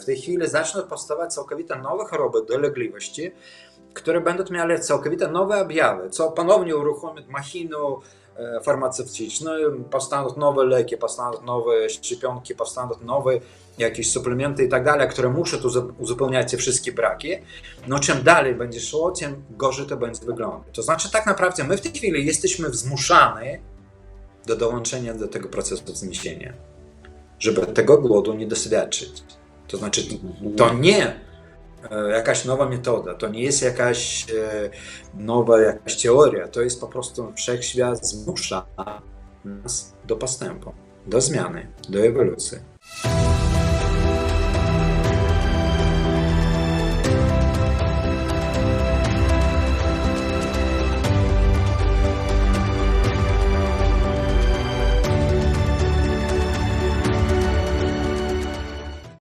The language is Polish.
W tej chwili zaczną powstawać całkowite nowe choroby, dolegliwości, które będą miały całkowite nowe objawy, co ponownie uruchomi machinę e, farmaceutyczną, powstaną nowe leki, powstaną nowe szczepionki, powstaną nowe jakieś suplementy i tak dalej, które muszą uzu- uzupełniać te wszystkie braki. No czym dalej będzie szło, tym gorzej to będzie wyglądać. To znaczy tak naprawdę my w tej chwili jesteśmy zmuszani do dołączenia do tego procesu zniesienia, żeby tego głodu nie doświadczyć. To znaczy to nie e, jakaś nowa metoda, to nie jest jakaś e, nowa jakaś teoria, to jest po prostu wszechświat zmusza nas do postępu, do zmiany, do ewolucji.